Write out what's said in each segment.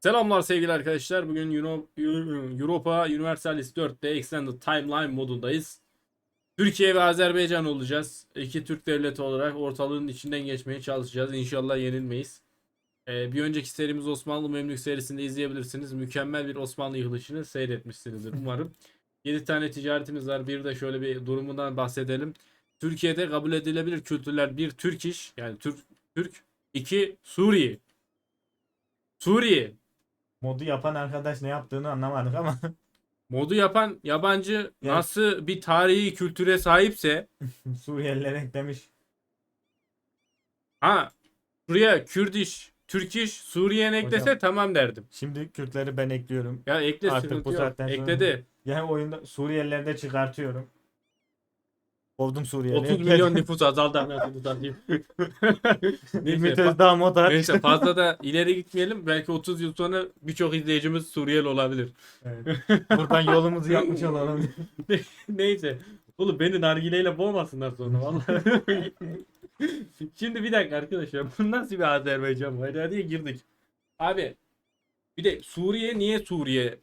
Selamlar sevgili arkadaşlar. Bugün Euro, Europa Universalis 4'te Extended Timeline modundayız. Türkiye ve Azerbaycan olacağız. İki Türk devleti olarak ortalığın içinden geçmeye çalışacağız. İnşallah yenilmeyiz. Ee, bir önceki serimiz Osmanlı Memlük serisinde izleyebilirsiniz. Mükemmel bir Osmanlı yıkılışını seyretmişsinizdir umarım. 7 tane ticaretimiz var. Bir de şöyle bir durumundan bahsedelim. Türkiye'de kabul edilebilir kültürler bir Türk iş yani Türk Türk iki Suriye. Suriye. Modu yapan arkadaş ne yaptığını anlamadık ama Modu yapan yabancı Evet. nasıl bir tarihi kültüre sahipse Suriyeliler eklemiş. ha buraya Kürt iş, Türk iş, Suriye'ni eklese Hocam. tamam derdim. Şimdi Kürtleri ben ekliyorum. Ya ekle Artık sıkıntı bu yok. saatten sonra- Ekledi. Yani oyunda Suriyelileri de çıkartıyorum. Kovdum Suriyeli. 30 milyon nüfus azaldı anasını satayım. Ümit Neyse, fa- Özdağ Motar. neyse fazla da ileri gitmeyelim. Belki 30 yıl sonra birçok izleyicimiz Suriyeli olabilir. Evet. Buradan yolumuzu yapmış olalım. Neyse. Oğlum beni nargileyle boğmasınlar sonra vallahi. Şimdi bir dakika arkadaşlar. Bu nasıl bir Azerbaycan var? Hadi girdik. Abi bir de Suriye niye Suriye?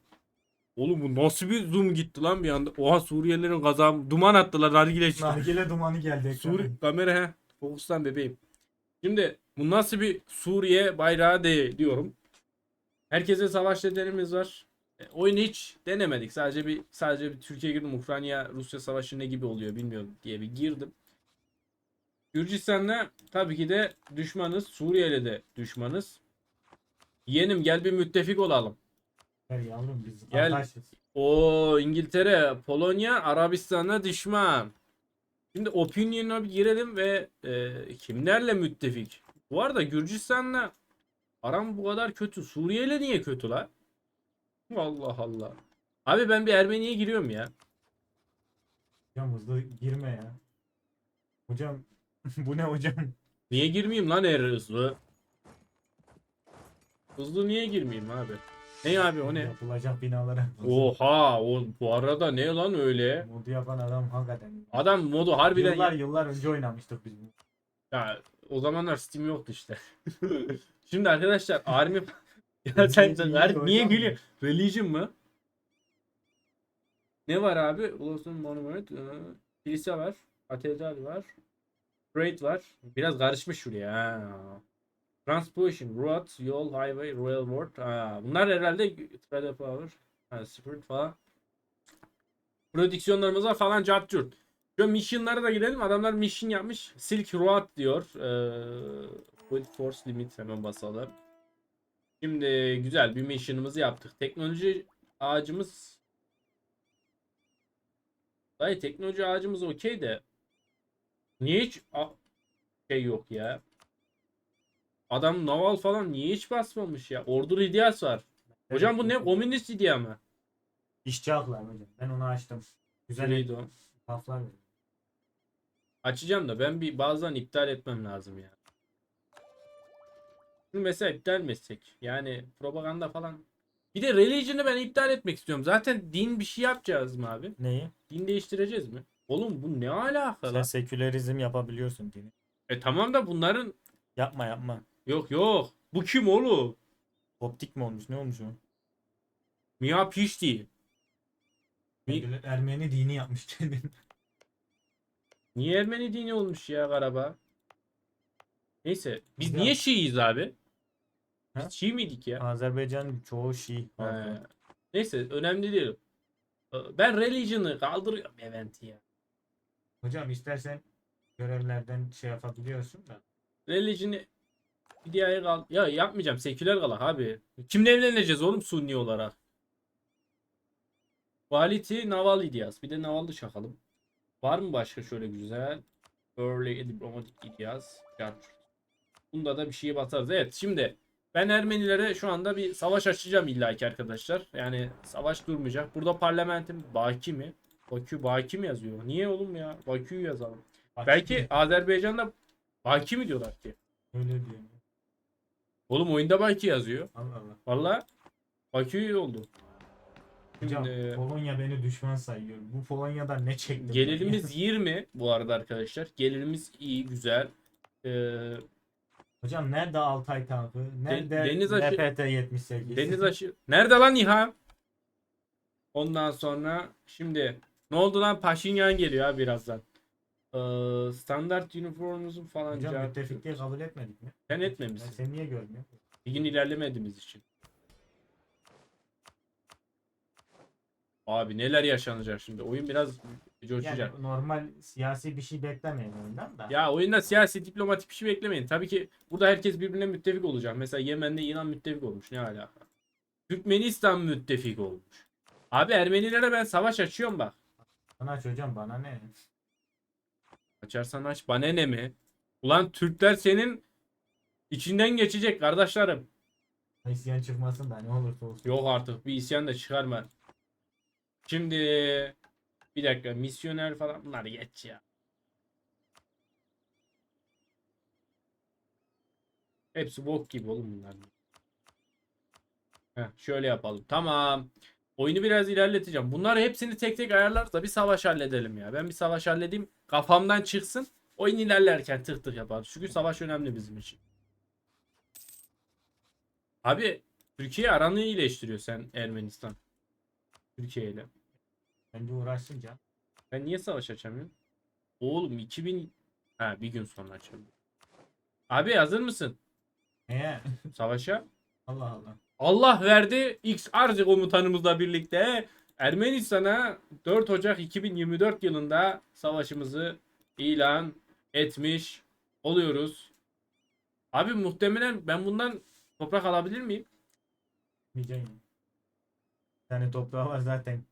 Oğlum bu nasıl bir zoom gitti lan bir anda? Oha Suriyelilerin kazam duman attılar nargile çıktı. Nargile dumanı geldi. ekrana. Suri kamera he. Fokuslan bebeğim. Şimdi bu nasıl bir Suriye bayrağı değil diyorum. Herkese savaş nedenimiz var. E, oyunu hiç denemedik. Sadece bir sadece bir Türkiye girdim. Ukrayna Rusya savaşı ne gibi oluyor bilmiyorum diye bir girdim. Gürcistan'la tabii ki de düşmanız. Suriye'yle de düşmanız. Yeğenim gel bir müttefik olalım. Gel yavrum biz Gel. kardeşiz. O İngiltere, Polonya, Arabistan'a düşman. Şimdi Opinion'a bir girelim ve e, kimlerle müttefik? Bu arada Gürcistan'la aram bu kadar kötü. Suriye'yle niye kötü la? Allah Allah. Abi ben bir Ermeni'ye giriyorum ya. Hocam hızlı girme ya. Hocam bu ne hocam? Niye girmeyeyim lan er hızlı? Hızlı niye girmeyeyim abi? Ne abi o ne? Yapılacak binalara. Oha o bu arada ne lan öyle? Modu yapan adam hakikaten. Adam modu harbiden Yıllar yıllar önce oynamıştık biz bunu. Ya o zamanlar Steam yoktu işte. Şimdi arkadaşlar Army ya sen, sen Niye her- niye gülüyor? Religion mı? Ne var abi? Ulusal Monument, e, kilise var, katedral var, parade var. Biraz karışmış şuraya. Ha. Transportation, road, yol, highway, railroad. Ha. Bunlar herhalde trade power, ha, spirit falan. Prodüksiyonlarımız var falan cart curt. Şöyle mission'lara da gidelim. Adamlar mission yapmış. Silk Road diyor. Ee, Full Force Limit hemen basalım. Şimdi güzel bir mission'ımızı yaptık. Teknoloji ağacımız Dayı teknoloji ağacımız okey de niye hiç şey yok ya? Adam naval falan niye hiç basmamış ya? Ordu Ridias var. Hocam bu ne? Komünist idea mı? İşçi haklar hocam. Ben onu açtım. Güzel Neydi o? laflar. Açacağım da ben bir bazen iptal etmem lazım ya. Şimdi mesela iptal mi etsek? Yani propaganda falan. Bir de religion'ı ben iptal etmek istiyorum. Zaten din bir şey yapacağız mı abi? Neyi? Din değiştireceğiz mi? Oğlum bu ne alaka Sen lan? sekülerizm yapabiliyorsun dini. E tamam da bunların Yapma yapma. Yok yok. Bu kim oğlum? Optik mi olmuş? Ne olmuş o? Mia Pişti. Mi- Ermeni dini yapmış kendini. Niye Ermeni dini olmuş ya Karabağ? Neyse. Biz niye Şiiyiz abi? Biz Ha? Şii miydik ya? Azerbaycan çoğu Şii. He. Neyse önemli değil. Ee, Ben religion'ı kaldırıyorum eventi ya. Hocam istersen görevlerden şey yapabiliyorsun da. Religion'ı ideaya kal ya yapmayacağım seküler kalak abi. Kimle evleneceğiz oğlum sunni olarak? Quality naval ideas. Bir de navallı çakalım. Var mı başka şöyle güzel? Early diplomatic ideas. Chart. Bunda da bir şeye batarız. Evet şimdi ben Ermenilere şu anda bir savaş açacağım illaki arkadaşlar. Yani savaş durmayacak. Burada parlamentin Baki mi? Bakü Baki mi yazıyor? Niye oğlum ya? Bakü'yü yazalım. Bak Belki şimdi Azerbaycan'da Baki mi diyorlar ki? Öyle diyor. Oğlum oyunda Baki yazıyor. Allah Allah. Valla Bakü oldu. Hocam Şimdi Polonya beni düşman sayıyor. Bu Polonya'dan ne çektim? gelirimiz 20 bu arada arkadaşlar. Gelirimiz iyi güzel. Ee, Hocam nerede Altay tankı? Nerede deniz aşı- NPT 78? Deniz aşı. Nerede lan İHA? Ondan sonra şimdi ne oldu lan Paşinyan geliyor ha birazdan. Ee, standart üniformumuzun falan Hocam cevap- müttefikliği kabul etmedik mi? Sen Ben etmemişsin. seni niye görmüyorum? Ligin ilerlemediğimiz için. Abi neler yaşanacak şimdi. Oyun biraz coşacak. Yani normal siyasi bir şey beklemeyin oyundan da. Ya oyunda siyasi diplomatik bir şey beklemeyin. Tabii ki burada herkes birbirine müttefik olacak. Mesela Yemen'de İran müttefik olmuş. Ne alaka? Türkmenistan müttefik olmuş. Abi Ermenilere ben savaş açıyorum bak. Bana aç hocam bana ne? Açarsan aç bana ne mi? Ulan Türkler senin içinden geçecek kardeşlerim. İsyan çıkmasın da ne olursa olsun. Yok artık bir isyan da çıkarma. Şimdi bir dakika misyoner falan bunlar geç ya. Hepsi bok gibi oğlum bunlar. Heh, şöyle yapalım. Tamam. Oyunu biraz ilerleteceğim. Bunları hepsini tek tek ayarlarsa bir savaş halledelim ya. Ben bir savaş halledeyim. Kafamdan çıksın. Oyun ilerlerken tık tık yapalım. Çünkü savaş önemli bizim için. Abi Türkiye aranı iyileştiriyor sen Ermenistan. Türkiye ile. Bence uğraşsın can. Ben niye savaş açamıyorum? Oğlum 2000 ha bir gün sonra açıyorum. Abi hazır mısın Neye? savaşa? Allah Allah. Allah verdi X Arzi komutanımızla birlikte Ermenistan'a 4 Ocak 2024 yılında savaşımızı ilan etmiş oluyoruz. Abi muhtemelen ben bundan toprak alabilir miyim? Diyeceğim. Bir tane toprağı var zaten.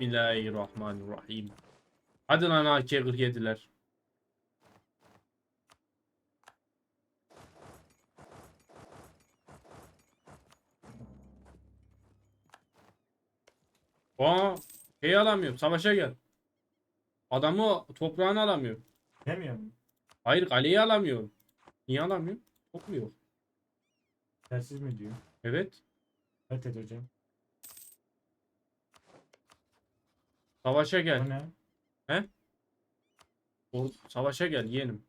Bismillahirrahmanirrahim. Hadi lan AK-47'ler. Aa, şey alamıyorum. Savaşa gel. Adamı toprağını alamıyorum. Demiyor mu? Hayır kaleyi alamıyorum. Niye alamıyorum? Top mu yok? Tersiz mi diyor? Evet. Evet et hocam. Savaşa gel. O ne? O, savaşa gel yeğenim.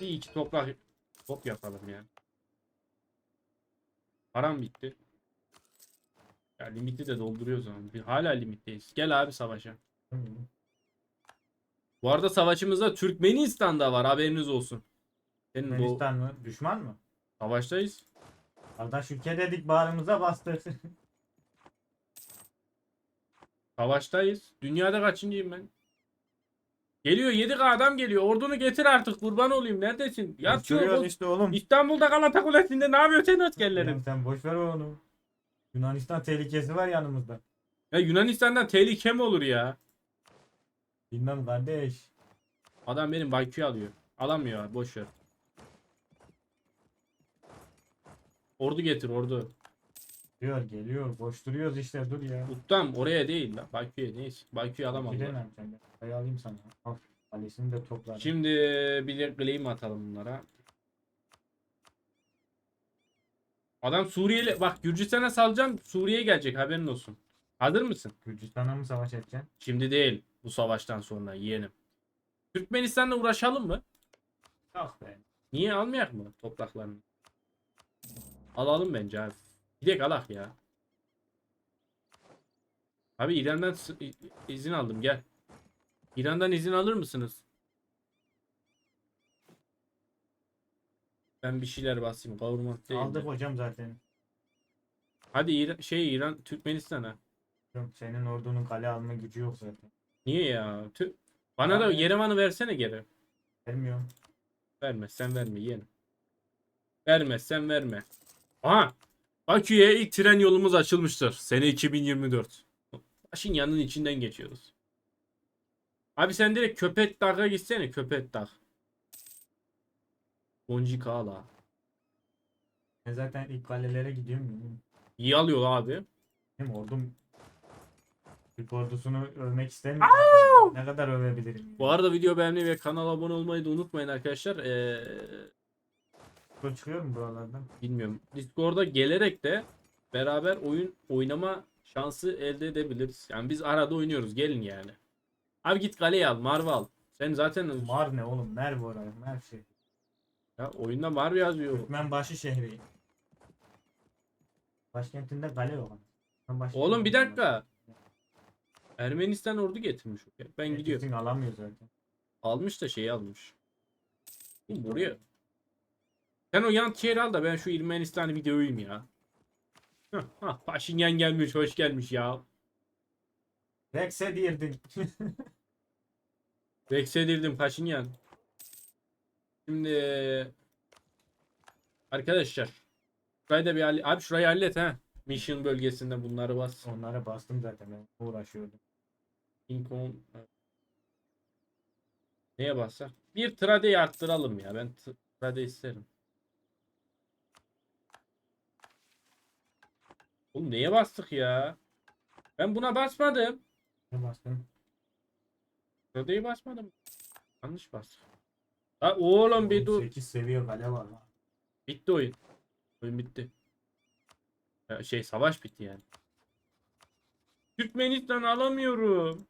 Bir iki toprak top yapalım ya. Param bitti. Ya limiti de dolduruyoruz ama. Bir- Hala limitteyiz. Gel abi savaşa. Bu arada savaşımızda Türkmenistan da var haberiniz olsun. Senin bu Yunanistan mı? Düşman mı? savaştayız. Kardeş ülke dedik bağrımıza bastı. Savaştayız. Dünyada kaçıncıyım ben? Geliyor 7K adam geliyor. Ordunu getir artık kurban olayım. Neredesin? Yatıyor. Sürüyoruz bu- işte oğlum. İstanbul'da Galata Kulesi'nde ne yapıyor senin askerlerin? Sen boş ver onu. Yunanistan tehlikesi var yanımızda. Ya Yunanistan'dan tehlike mi olur ya? Bilmem kardeş. Adam benim Bayku'yu alıyor. Alamıyor abi boş ver. Ordu getir ordu. Geliyor geliyor. Koşturuyoruz işte dur ya. Uttam oraya değil lan. Bayku'ya neyse. Bayku'yu alamadılar. Gidemem sen de. Sayı alayım sana. Al. Kalesini de toplar. Şimdi bir de claim atalım bunlara. Adam Suriyeli bak Gürcistan'a salacağım Suriye'ye gelecek haberin olsun. Hazır mısın? Gürcistan'a mı savaş edeceksin? Şimdi değil bu savaştan sonra yeğenim. Türkmenistan'la uğraşalım mı? Yok be. Niye almayak mı topraklarını? Alalım bence abi. Gidek alak ya. Abi İran'dan izin aldım gel. İran'dan izin alır mısınız? Ben bir şeyler basayım kavurmak değil. de. Aldık hocam zaten. Hadi İran, şey İran Türkmenistan'a. Yok, senin ordunun kale alma gücü yok zaten. Niye ya? Tü- Bana da Abi. Yerevan'ı versene geri. Vermiyorum. Vermezsen verme yeğenim. Vermezsen verme. Aha! Bakü'ye ilk tren yolumuz açılmıştır. Sene 2024. Paşinyan'ın içinden geçiyoruz. Abi sen direkt Köpet Dağ'a gitsene Köpet Dağ. Boncuk Ağla. Ben zaten ilk kalelere gidiyorum. İyi alıyor abi. Benim ordum Türk ordusunu övmek istemiyorum. Ne kadar övebilirim? Bu arada video beğenmeyi ve kanala abone olmayı da unutmayın arkadaşlar. Ee, Gol çıkıyor mu buralardan? bilmiyorum. Discord'a gelerek de beraber oyun oynama şansı elde edebiliriz. Yani biz arada oynuyoruz. Gelin yani. Abi git kaleyi al. Marva al. Sen zaten Mar ne oğlum? Mer bu oraya. Mer şey. Ya oyunda var yazıyor. Türkmenbaşı şehri. Başkentinde kale yok. Başkentinde Oğlum bir dakika. Ermenistan ordu getirmiş. Ben gidiyorum. Kesin alamıyor zaten. Almış da şeyi almış. Oğlum buraya. Sen o yan şehri al da ben şu Ermenistan'ı bir döveyim ya. Paşinyan gelmiş, hoş gelmiş ya. Rex'e dirdin. Beksedirdim Paşinyan. Şimdi arkadaşlar şurayı da bir halle- abi şurayı hallet ha. Mission bölgesinde bunları bas. Onlara bastım zaten ben uğraşıyordum. Lincoln Neye bassak? Bir tradeyi arttıralım ya. Ben trade isterim. Oğlum neye bastık ya? Ben buna basmadım. Ne bastım? Tradeyi basmadım. Yanlış bastık. Ha oğlum bir dur. 8 seviye kale var lan. Bitti oyun. Oyun bitti. Ya şey savaş bitti yani. Türkmenistan alamıyorum.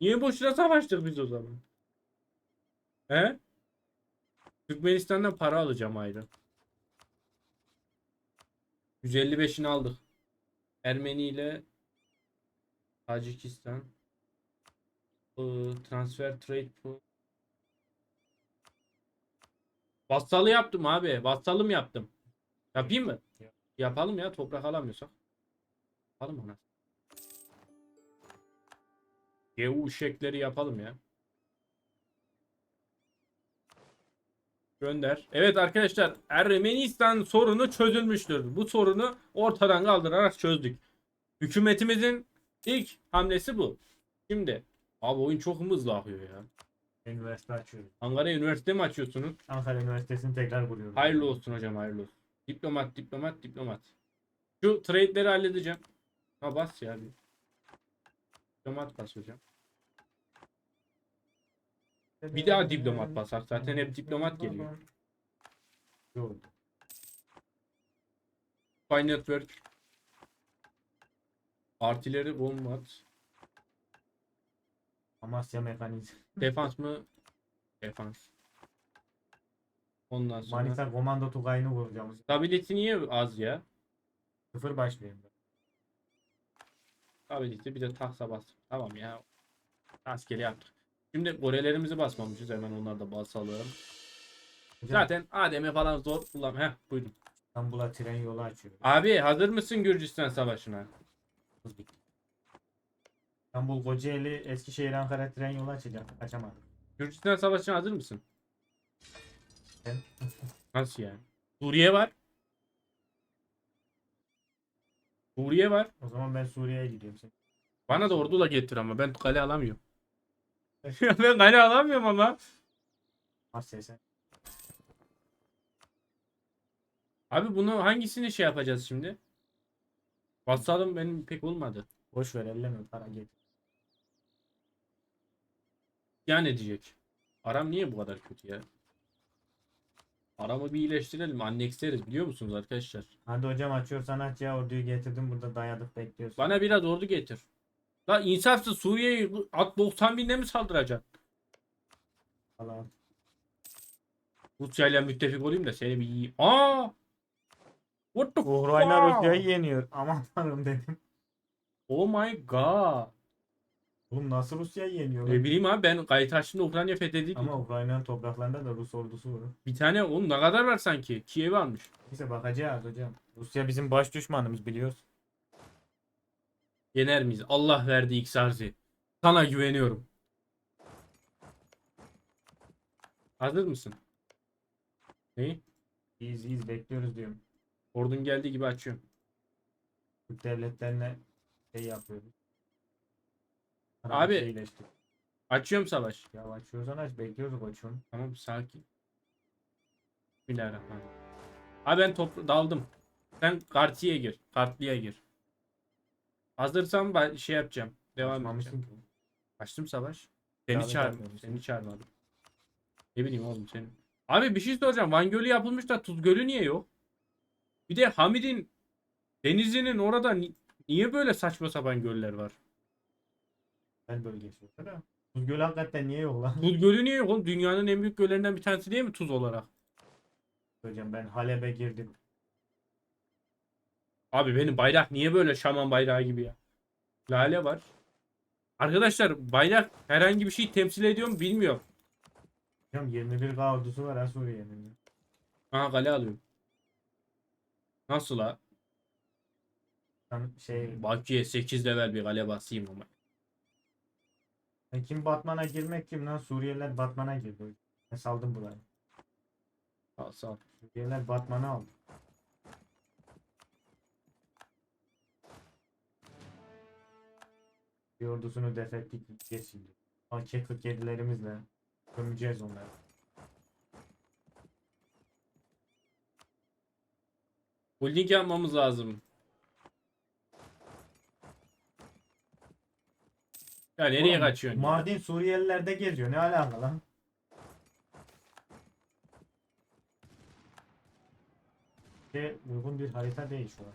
Niye boşuna savaştık biz o zaman? He? Türkmenistan'dan para alacağım ayrı. 155'ini aldık. Ermeni ile Tacikistan. Transfer trade pool. Vassalı yaptım abi. Vassalım yaptım. Yapayım mı? Yap. Yapalım ya toprak alamıyorsak. Yapalım ona. EU şekleri yapalım ya. Gönder. Evet arkadaşlar Ermenistan sorunu çözülmüştür. Bu sorunu ortadan kaldırarak çözdük. Hükümetimizin ilk hamlesi bu. Şimdi abi oyun çok hızlı akıyor ya. Üniversite açıyorum. Ankara Üniversite mi açıyorsunuz? Ankara Üniversitesi'ni tekrar kuruyorum. Hayırlı olsun hocam hayırlı olsun. Diplomat diplomat diplomat. Şu trade'leri halledeceğim. Ha bas ya bir. Diplomat bas hocam. Bir daha diplomat basak zaten hep diplomat geliyor. Yok. Fine Network. Artileri bombat. Amasya mekanizm. Defans mı? Defans. Ondan sonra. Manisa komando tugayını vuracağım. Stability niye az ya? Sıfır başlayayım ben. Stability bir de tahsa bas. Tamam ya. Askeri yaptık. Şimdi gorelerimizi basmamışız. Hemen onları da basalım. Hocam, Zaten ADM falan zor kullan. Heh buyurun. İstanbul'a tren yolu açıyorum. Abi hazır mısın Gürcistan Savaşı'na? Bitti. İstanbul Kocaeli Eskişehir Ankara tren yolu açacağım. Açamadım. Gürcistan Savaşı'na hazır mısın? Ben- Nasıl yani? Suriye var. Suriye var. O zaman ben Suriye'ye gidiyorum. Sen. Bana da orduyla getir ama ben kale alamıyorum. ben kale alamıyorum ama. Asya sen. Abi bunu hangisini şey yapacağız şimdi? Vassalım benim pek olmadı. Boş ver elleme para getir. Yani diyecek. Aram niye bu kadar kötü ya? Aramı bir iyileştirelim. Annexleriz biliyor musunuz arkadaşlar? Hadi hocam açıyorsan aç ya orduyu getirdim burada dayadık bekliyorsun. Bana biraz ordu getir. La insafsız Suriye'yi at 90 binde mi saldıracaksın? Falan. Rusya ile müttefik olayım da seni bir yiyeyim. Aa! What the Ukrayna? Rusya'yı yeniyor. Aman tanrım dedim. Oh my god. Oğlum nasıl Rusya'yı yeniyor? Ne lan? bileyim abi ben kayıt açtığımda Ukrayna fethedildi. Ama Ukrayna'nın topraklarında da Rus ordusu var. Bir tane oğlum ne kadar var sanki? Kiev'i almış. Neyse bakacağız hocam. Rusya bizim baş düşmanımız biliyoruz. Yener miyiz? Allah verdi Xarzi. Sana güveniyorum. Hazır mısın? Neyi? İyiyiz iyiyiz bekliyoruz diyorum. Ordun geldiği gibi açıyorum. Türk devletlerine şey yapıyoruz. Abi. Şeyleştik. Açıyorum savaş. Ya açıyorsan aç bekliyoruz koçum. Tamam sakin. Bismillahirrahmanirrahim. Abi ben topla daldım. Sen Kartiye gir. Kartlıya gir. Hazırsan ben şey yapacağım. Devam edeceğim. Açmamışsın ki. Açtım savaş. Seni çağırmadım. Seni çağırmadım. Ne bileyim oğlum seni. Abi bir şey soracağım. Van Gölü yapılmış da Tuz Gölü niye yok? Bir de Hamid'in denizinin orada ni- niye böyle saçma sapan göller var? Ben bölgesi yok da. Tuz Gölü hakikaten niye yok lan? Buz Gölü niye yok oğlum? Dünyanın en büyük göllerinden bir tanesi değil mi tuz olarak? Hocam ben Halep'e girdim. Abi benim bayrak niye böyle şaman bayrağı gibi ya? Lale var. Arkadaşlar bayrak herhangi bir şey temsil ediyor mu bilmiyorum. Hocam 21K ordusu var ha Suriye'nin. Aha kale alıyorum. Nasıl la? Sen şey Bakü'ye 8 level bir kale basayım ama. E, kim Batman'a girmek kim lan? Suriyeliler Batman'a girdi. Ben saldım burayı. Sağ sağ. Suriyeliler Batman'ı aldı. Bir ordusunu def ettik geçildi. AK-47'lerimizle gömeceğiz onları. Holding yapmamız lazım. Ya nereye Oğlum, kaçıyorsun? ya? Mardin Suriyelilerde geziyor. Ne alaka lan? Şey, uygun bir harita değil şu an.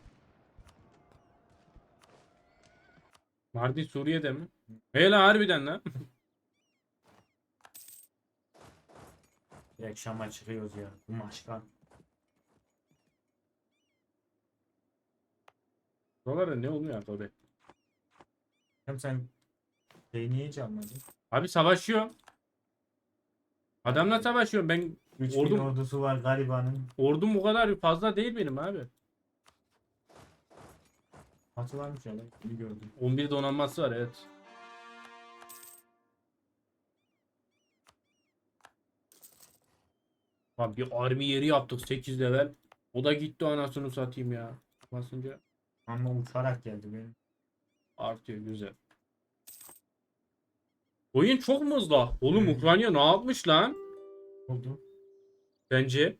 Mardin Suriye'de mi? Hele harbiden lan. Direkt Şam'a çıkıyoruz ya. Bu maşkan. Buralarda ne oluyor abi? Hem sen şeyi niye hiç almadın? Abi savaşıyor. Adamla savaşıyorum. Ben 3000 Ordum- ordusu var garibanın. ordum bu kadar fazla değil benim abi. Atı varmış ya lan. Bunu gördüm. 11 donanması var evet. Abi bir army yeri yaptık 8 level. O da gitti anasını satayım ya. Basınca Ama uçarak geldi benim. artıyor güzel. Oyun çok mu hızlı? Oğlum Hı. Ukrayna ne yapmış lan? Oldu. Bence.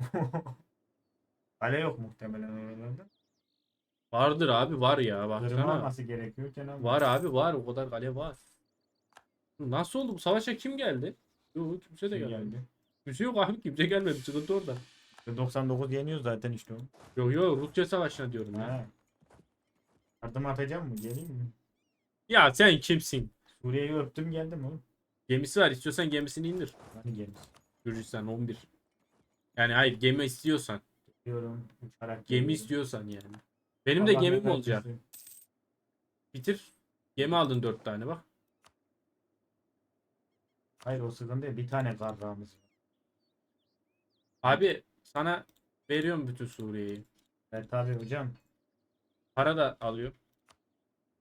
Kale yok muhtemelen oralarda. Vardır abi var ya Kırım baksana. alması gerekiyor Kenan. Var abi var o kadar kale var. Nasıl oldu bu savaşa kim geldi? Yok kimse de Kim gelmedi. geldi? Kimse yok abi kimse gelmedi sıkıntı orada. 99 yeniyor zaten işte o. Yok yok Rusya savaşına diyorum ya. Yardım atacağım mı? Geleyim mi? Ya sen kimsin? Suriye'yi öptüm geldim oğlum. Gemisi var istiyorsan gemisini indir. Hani gelmiş. Gürcistan 11. Yani hayır gemi istiyorsan. Diyorum uçarak Gemi geliyorum. istiyorsan yani. Benim de Allah gemim olacak. Bitir. Gemi aldın 4 tane bak. Hayır o sıkıntı değil. Bir tane karrağımız var. Abi sana veriyorum bütün Suriye'yi. Evet tabi hocam. Para da alıyor.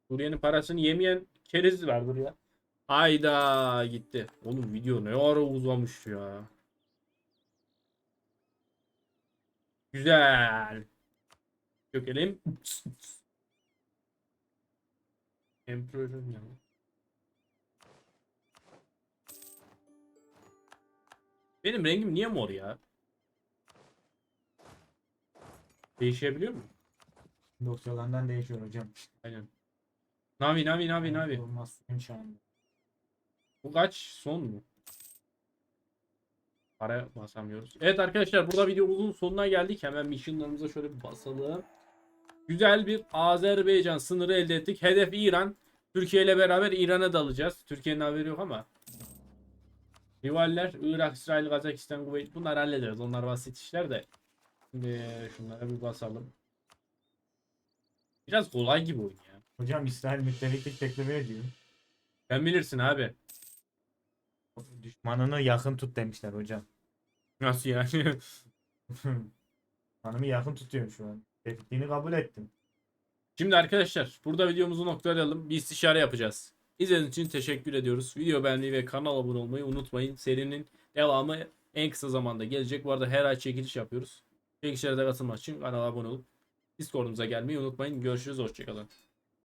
Suriye'nin parasını yemeyen keriz vardır ya. Hayda gitti. Oğlum video ne ara uzamış ya. Güzel. Kökelim. Emperor'un ya. Benim rengim niye mor ya? Değişebiliyor mu? Dosyalarından değişiyor hocam. Aynen. Navi Navi Navi Navi. Olmaz inşallah. Bu kaç? Son mu? Para basamıyoruz. Evet arkadaşlar burada videomuzun sonuna geldik. Hemen missionlarımıza şöyle bir basalım. Güzel bir Azerbaycan sınırı elde ettik. Hedef İran. Türkiye ile beraber İran'a dalacağız. Türkiye'nin haberi yok ama. Rivaller Irak, İsrail, Kazakistan, Kuveyt bunlar hallederiz. Onlar basit işler de. Şimdi şunlara bir basalım. Biraz kolay gibi oyun ya. Hocam İsrail müttefiklik teklifi ediyor. Sen bilirsin abi. Düşmanını yakın tut demişler hocam. Nasıl yani? Hanımı yakın tutuyorum şu an. Tefikliğini kabul ettim. Şimdi arkadaşlar burada videomuzu noktalayalım. Bir istişare yapacağız. İzlediğiniz için teşekkür ediyoruz. Video beğenmeyi ve kanala abone olmayı unutmayın. Serinin devamı en kısa zamanda gelecek. Bu arada her ay çekiliş yapıyoruz. Çekilişlere de katılmak için kanala abone olup Discord'umuza gelmeyi unutmayın. Görüşürüz. Hoşçakalın.